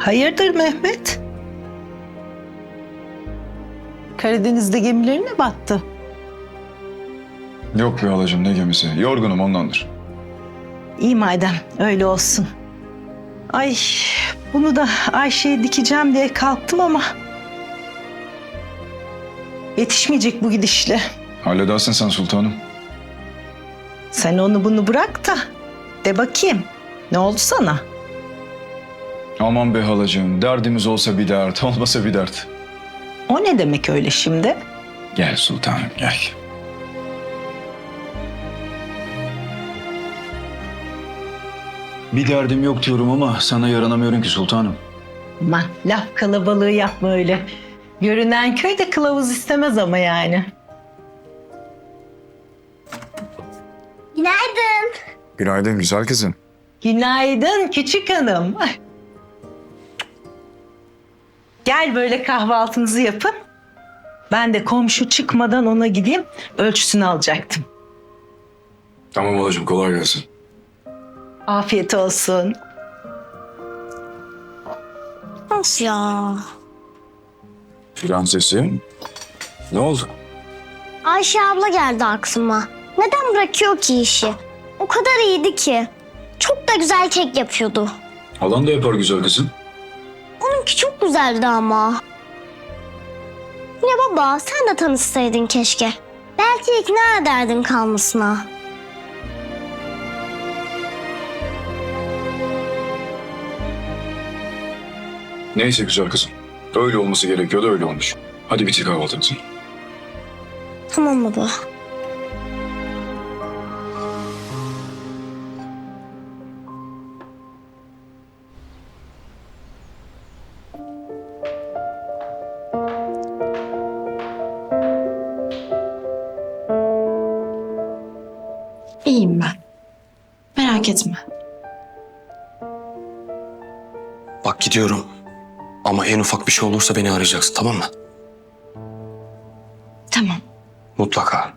Hayırdır Mehmet? Karadeniz'de gemileri mi battı? Yok be halacığım ne gemisi. Yorgunum ondandır. İyi madem öyle olsun. Ay bunu da Ayşe'ye dikeceğim diye kalktım ama... Yetişmeyecek bu gidişle. Halledersin sen sultanım. Sen onu bunu bırak da de bakayım. Ne oldu sana? Aman be halacığım. Derdimiz olsa bir dert, olmasa bir dert. O ne demek öyle şimdi? Gel sultanım gel. Bir derdim yok diyorum ama sana yaranamıyorum ki sultanım. Aman laf kalabalığı yapma öyle. Görünen köyde kılavuz istemez ama yani. Günaydın. Günaydın güzel kızım. Günaydın küçük hanım. Gel böyle kahvaltınızı yapın. Ben de komşu çıkmadan ona gideyim ölçüsünü alacaktım. Tamam halacığım kolay gelsin. Afiyet olsun. Nasıl ya? Prensesim. Ne oldu? Ayşe abla geldi aklıma. Neden bırakıyor ki işi? O kadar iyiydi ki. Çok da güzel kek yapıyordu. Halan da yapar güzel kızım. Onunki çok güzeldi ama. Ya baba sen de tanışsaydın keşke. Belki ikna ederdin kalmasına. Neyse güzel kızım. Öyle olması gerekiyordu öyle olmuş. Hadi bitir kahvaltınızı. Tamam baba. İyiyim ben. Merak etme. Bak gidiyorum. Ama en ufak bir şey olursa beni arayacaksın tamam mı? Tamam. Mutlaka.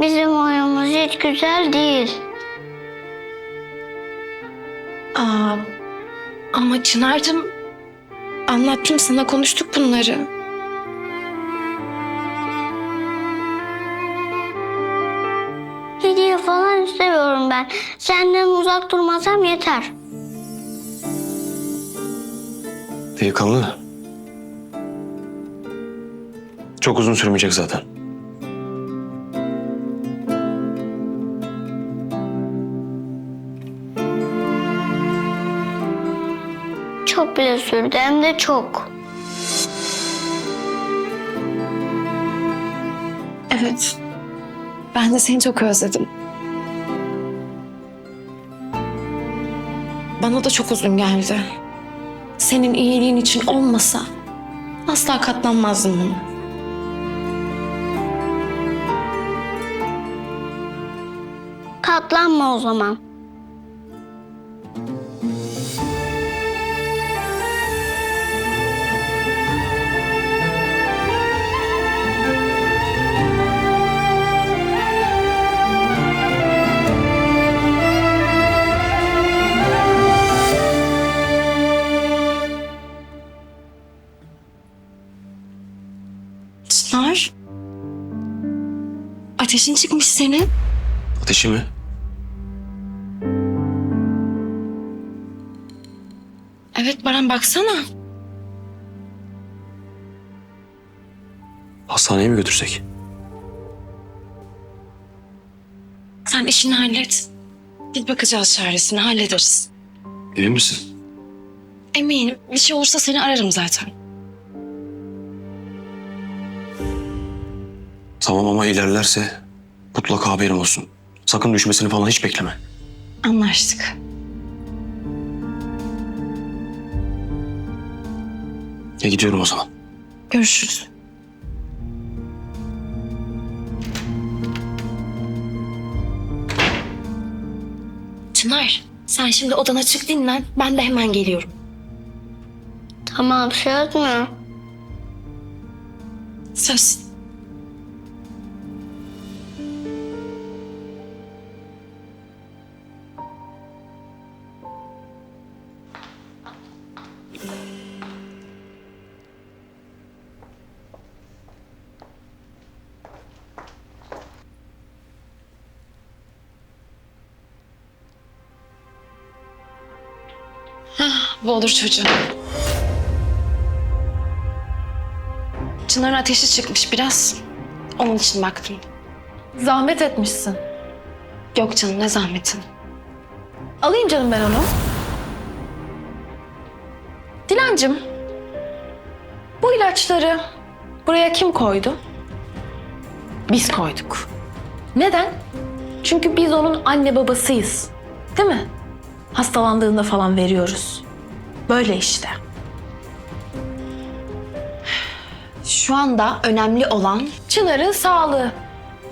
Bizim hiç güzel değil. Aa, ama Çınar'cığım anlattım sana konuştuk bunları. Hediye falan istemiyorum ben. Senden uzak durmasam yeter. Delikanlı. Çok uzun sürmeyecek zaten. Çok bile sürdü hem de çok. Evet. Ben de seni çok özledim. Bana da çok uzun geldi. Senin iyiliğin için olmasa asla katlanmazdım buna. Katlanma o zaman. Ateşin çıkmış senin. Ateşi mi? Evet Baran baksana. Hastaneye mi götürsek? Sen işini hallet. Biz bakacağız çaresine hallederiz. Emin misin? Eminim bir şey olursa seni ararım zaten. Tamam ama ilerlerse mutlaka haberim olsun. Sakın düşmesini falan hiç bekleme. Anlaştık. Ya gidiyorum o zaman. Görüşürüz. Çınar, sen şimdi odana çık dinlen. Ben de hemen geliyorum. Tamam söz mü? Söz. Hah, bu olur çocuğum. Çınar'ın ateşi çıkmış biraz. Onun için baktım. Zahmet etmişsin. Yok canım ne zahmetin. Alayım canım ben onu. Dilancım, bu ilaçları buraya kim koydu? Biz koyduk. Neden? Çünkü biz onun anne babasıyız. Değil mi? Hastalandığında falan veriyoruz. Böyle işte. Şu anda önemli olan Çınar'ın sağlığı.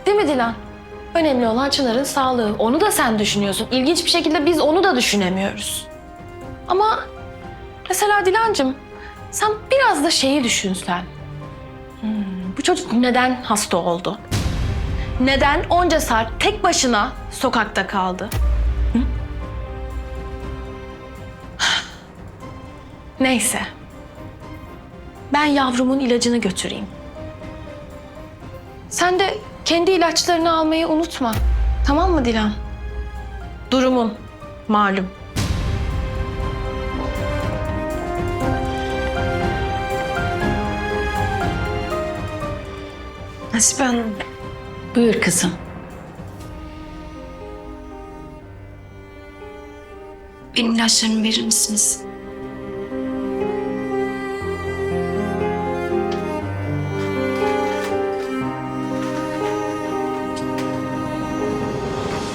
Değil mi Dilan? Önemli olan Çınar'ın sağlığı. Onu da sen düşünüyorsun. İlginç bir şekilde biz onu da düşünemiyoruz. Ama mesela Dilancım sen biraz da şeyi düşünsen. Hmm, bu çocuk neden hasta oldu? Neden onca saat tek başına sokakta kaldı? Neyse. Ben yavrumun ilacını götüreyim. Sen de kendi ilaçlarını almayı unutma. Tamam mı Dilan? Durumun malum. Hasibe Hanım. Buyur kızım. Benim ilaçlarımı verir misiniz?